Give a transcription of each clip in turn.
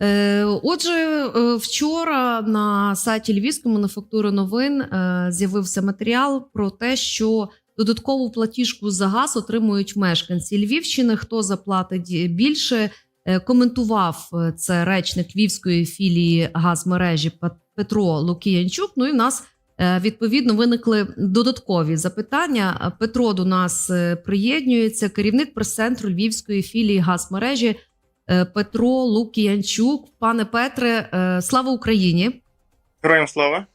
Е, Отже, е, вчора на сайті Львівської мануфактури новин е, з'явився матеріал про те, що додаткову платіжку за газ отримують мешканці Львівщини. Хто заплатить більше? Коментував це речник Львівської філії газмережі Петро Лукіянчук. Ну і в нас відповідно виникли додаткові запитання. Петро до нас приєднується, керівник прес-центру Львівської філії газмережі Петро Лук'янчук. Пане Петре, е, слава Україні! Героям слава.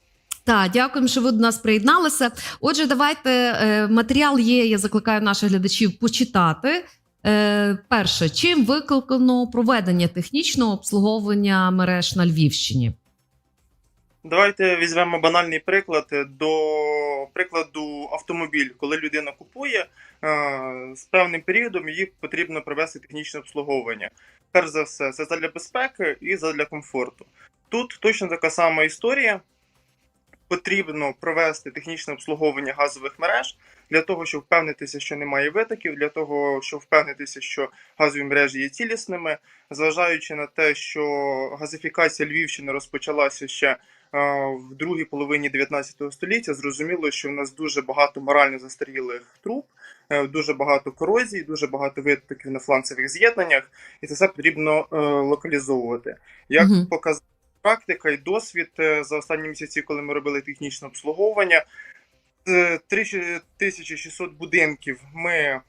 Так, дякуємо, що ви до нас приєдналися. Отже, давайте е, матеріал є. Я закликаю наших глядачів почитати. Е, Перше, чим викликано проведення технічного обслуговування мереж на Львівщині? Давайте візьмемо банальний приклад до прикладу автомобіль. Коли людина купує е, з певним періодом, їй потрібно провести технічне обслуговування. Перш за все, це для безпеки і для комфорту. Тут точно така сама історія. Потрібно провести технічне обслуговування газових мереж для того, щоб впевнитися, що немає витоків, для того, щоб впевнитися, що газові мережі є цілісними, зважаючи на те, що газифікація Львівщини розпочалася ще е, в другій половині 19 століття, зрозуміло, що в нас дуже багато морально застарілих труб, е, дуже багато корозій, дуже багато витоків на фланцевих з'єднаннях, і це все потрібно е, локалізовувати. Як Мгм. показала практика і досвід е, за останні місяці, коли ми робили технічне обслуговування. е, 3600 будинків ми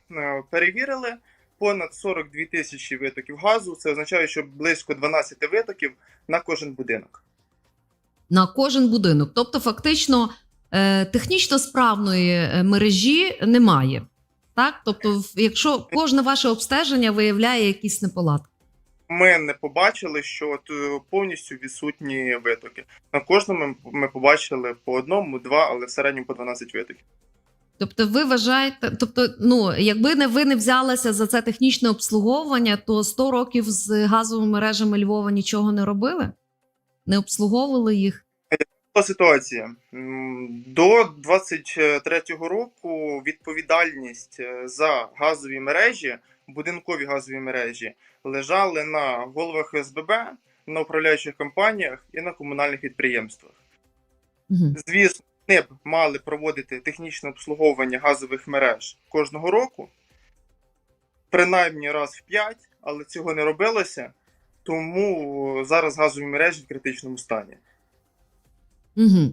перевірили. Понад 42 тисячі витоків газу. Це означає, що близько 12 витоків на кожен будинок. На кожен будинок. Тобто, фактично, е, технічно справної е, мережі немає. Так? Тобто, якщо кожне ваше обстеження виявляє якісь неполадки. Ми не побачили, що от, е, повністю відсутні витоки. На кожному ми побачили по одному, два, але в середньому по 12 витоків. Тобто, ви вважаєте, тобто, ну якби не ви не взялися за це технічне обслуговування, то 100 років з газовими мережами Львова нічого не робили, не обслуговували їх. Ситуація до 23-го року відповідальність е, за газові мережі, будинкові газові мережі, лежали на головах СББ, на управляючих компаніях і на комунальних підприємствах. Угу. Звісно, вони б мали проводити технічне обслуговування газових мереж кожного року, принаймні раз в 5, але цього не робилося, тому зараз газові мережі в критичному стані. Угу.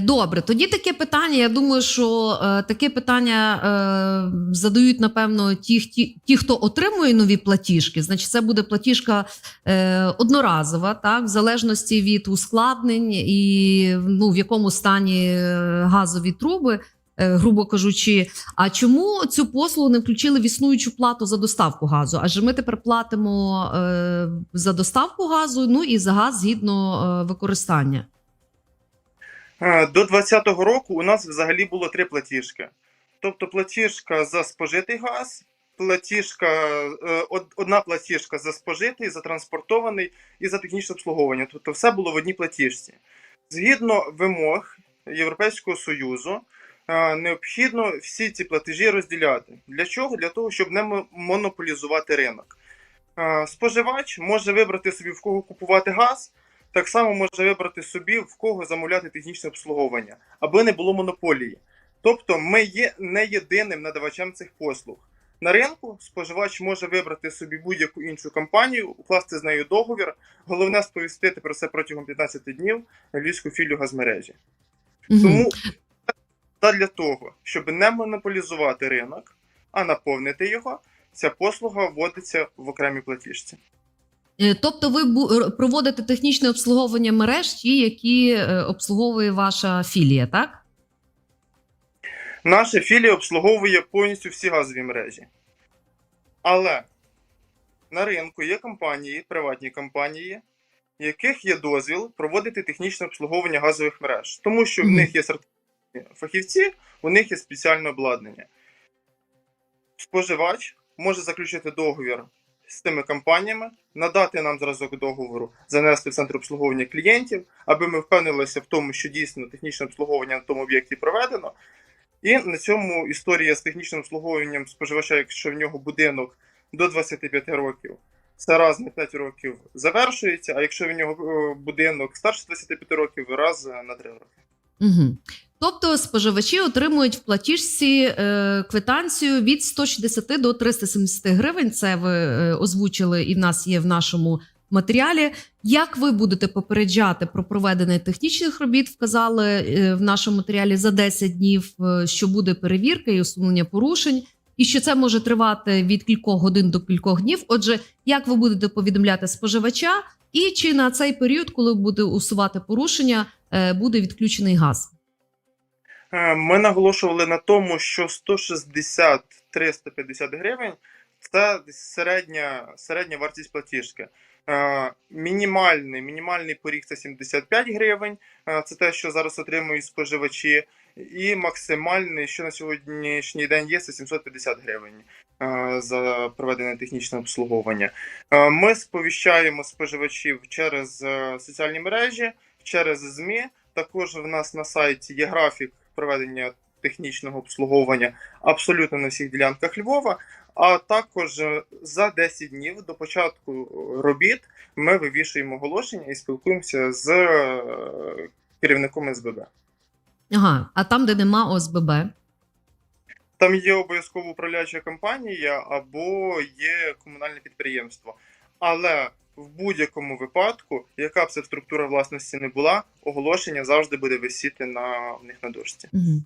Добре, тоді таке питання. Я думаю, що е, таке питання е, задають напевно ті, ті, ті, хто отримує нові платіжки. Значить, це буде платіжка е, одноразова, так, в залежності від ускладнень і ну, в якому стані е, газові труби. Е, Грубо кажучи, а чому цю послугу не включили в існуючу плату за доставку газу? Адже ми тепер платимо е, за доставку газу, ну і за газ згідно е, використання. До 2020 року у нас взагалі було три платіжки. Тобто платіжка за спожитий газ, платіжка, одна платіжка за спожитий, за транспортований і за технічне обслуговування. Тобто все було в одній платіжці. Згідно вимог Європейського Союзу, необхідно всі ці платежі розділяти. Для чого? Для того, щоб не монополізувати ринок. Споживач може вибрати собі в кого купувати газ, так само може вибрати собі, в кого замовляти технічне обслуговування, аби не було монополії. Тобто, ми є не єдиним надавачем цих послуг. На ринку споживач може вибрати собі будь-яку іншу компанію, укласти з нею договір. Головне сповістити про це протягом 15 днів львівську філію газмережі. Мгм. Тому та для того, щоб не монополізувати ринок, а наповнити його, ця послуга вводиться в окремій платіжці. Е, Тобто, ви проводите технічне обслуговування мереж, ті, які е, обслуговує ваша філія, так? Наша філія обслуговує повністю всі газові мережі. Але на ринку є компанії, приватні компанії, яких є дозвіл проводити технічне обслуговування газових мереж, тому що в них є сертифіковані фахівці, у них є спеціальне обладнання. Споживач може заключити договір з тими компаніями, надати нам зразок договору, занести в центр обслуговування клієнтів, аби ми впевнилися в тому, що дійсно технічне обслуговування на тому об'єкті проведено. І на цьому історія з технічним обслуговуванням споживача, якщо в нього будинок до 25 років, це раз на 5 років завершується, а якщо в нього е, будинок старше 25 років, раз на 3 роки. Угу. Тобто споживачі отримують в платіжці е, квитанцію від 160 до 370 гривень. Це ви е, озвучили, і в нас є в нашому матеріалі. Як ви будете попереджати про проведення технічних робіт? Вказали е, в нашому матеріалі за 10 днів, е, що буде перевірка і усунення порушень, і що це може тривати від кількох годин до кількох днів. Отже, як ви будете повідомляти споживача, і чи на цей період, коли буде усувати порушення, е, буде відключений газ? Е, Ми наголошували на тому, що 160-350 гривень це середня, середня вартість платіжки. Е, Мінімальний, мінімальний поріг це 75 гривень, е, це те, що зараз отримують споживачі, і максимальний, що на сьогоднішній день є, це 750 гривень за проведене технічне обслуговування. Ми сповіщаємо споживачів через соціальні мережі, через ЗМІ. Також в нас на сайті є графік проведення технічного обслуговування абсолютно на всіх ділянках Львова. А також е, за 10 днів до початку робіт ми вивішуємо оголошення і спілкуємося з е, керівником СББ. Ага, а там, де нема ОСББ. Там є обов'язково управляюча компанія або є комунальне підприємство. Але в будь-якому випадку, яка б це структура власності не була, оголошення завжди буде висіти на в них на дошці. Угу.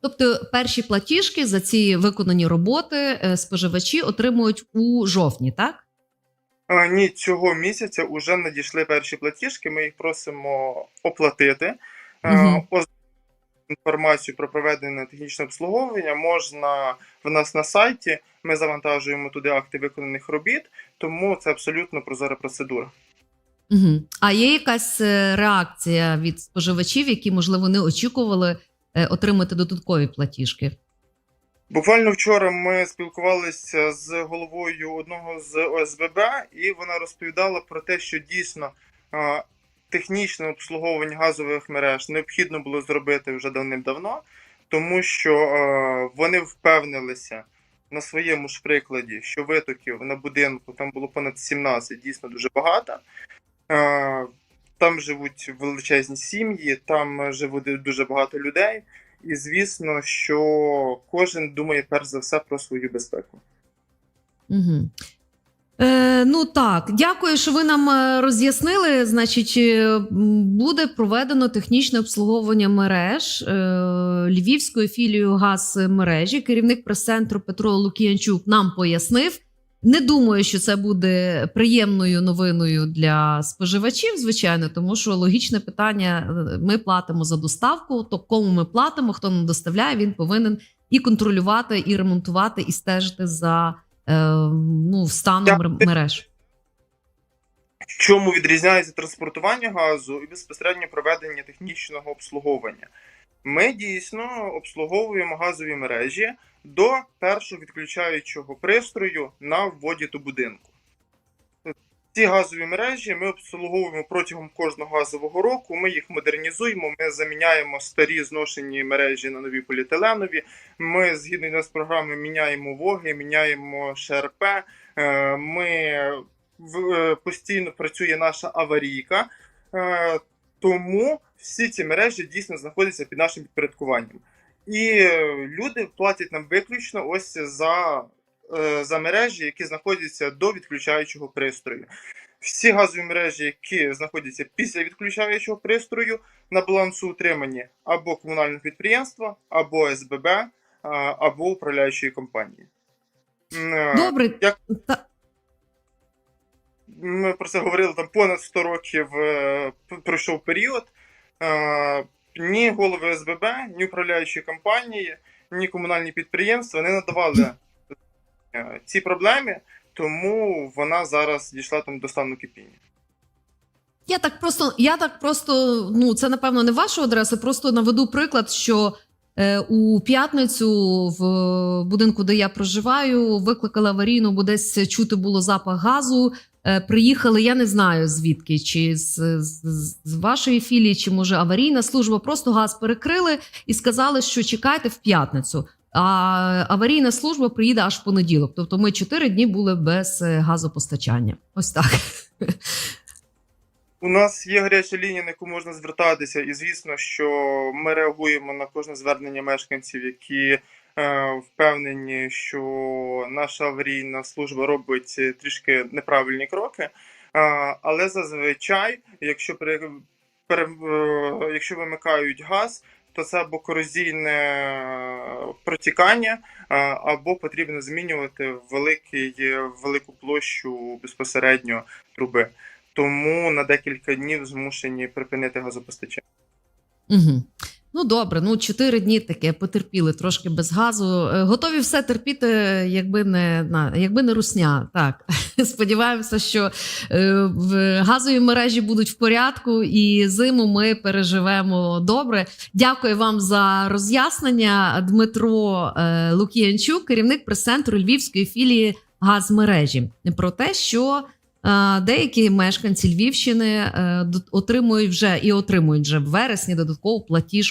Тобто перші платіжки за ці виконані роботи е, споживачі отримують у жовтні, так? А, ні, цього місяця вже надійшли перші платіжки. Ми їх просимо оплатити. Оз- Інформацію про проведене технічне обслуговування можна в нас на сайті. Ми завантажуємо туди акти виконаних робіт, тому це абсолютно прозора процедура. Угу. А є якась е, реакція від споживачів, які, можливо, не очікували е, отримати додаткові платіжки? Буквально вчора ми спілкувалися з головою одного з ОСББ, і вона розповідала про те, що дійсно технічне обслуговування газових мереж необхідно було зробити вже давним-давно, тому що а, вони впевнилися на своєму ж прикладі, що витоків на будинку там було понад 17, дійсно дуже багато. А, Там живуть величезні сім'ї, там живуть дуже багато людей. І звісно, що кожен думає перш за все про свою безпеку. Угу. Е, ну так, дякую, що ви нам е, роз'яснили. Значить, е, буде проведено технічне обслуговування мереж е, львівською філією газмережі. Керівник прес-центру Петро Лук'янчук нам пояснив. Не думаю, що це буде приємною новиною для споживачів, звичайно, тому що логічне питання: е, ми платимо за доставку. То кому ми платимо, хто нам доставляє, він повинен і контролювати, і ремонтувати, і стежити за ну, станом Так. мереж. В чому відрізняється транспортування газу і безпосередньо проведення технічного обслуговування? Ми дійсно обслуговуємо газові мережі до першого відключаючого пристрою на вводі до будинку. Ці газові мережі ми обслуговуємо протягом кожного газового року. Ми їх модернізуємо, ми заміняємо старі зношені мережі на нові поліетиленові. Ми згідно з програми міняємо воги, міняємо ШРП. Е, Ми е, постійно працює наша аварійка, е, тому всі ці мережі дійсно знаходяться під нашим підпорядкуванням. І люди платять нам виключно ось за, за мережі, які знаходяться до відключаючого пристрою. Всі газові мережі, які знаходяться після відключаючого пристрою, на балансу утримані або комунального підприємства, або СББ, або управляючої компанії. Е, Добре, як- ми про це говорили там понад 100 років е, пройшов період. Е, ні голови СББ, ні управляючі компанії, ні комунальні підприємства не надавали е, ці проблеми, тому вона зараз дійшла там до стану кипіння. Я так просто, я так просто, ну це напевно не ваша адреса, просто наведу приклад, що е, у п'ятницю в будинку, де я проживаю, викликали аварійну, бо десь чути було запах газу. Е, приїхали, я не знаю звідки, чи з, з, з вашої філії, чи може аварійна служба. Просто газ перекрили і сказали, що чекайте в п'ятницю. А аварійна служба приїде аж в понеділок. Тобто ми чотири дні були без е, газопостачання. Ось так. У нас є гаряча лінія, на яку можна звертатися, і звісно, що ми реагуємо на кожне звернення мешканців, які е, впевнені, що наша аварійна служба робить трішки неправильні кроки. Е, але зазвичай, якщо пере, пере, е, якщо вимикають газ, то це або корозійне е, протікання, е, або потрібно змінювати великий, велику площу безпосередньо труби тому на декілька днів змушені припинити газопостачання. Угу. Ну добре, ну чотири дні таке потерпіли трошки без газу. Е, Готові все терпіти, якби не на якби не русня. Так сподіваємося, що е, газові мережі будуть в порядку, і зиму ми переживемо добре. Дякую вам за роз'яснення. Дмитро е, Лук'янчук, керівник прес-центру Львівської філії газмережі, про те, що. Деякі мешканці Львівщини отримують вже і отримують вже в вересні додаткову платіжку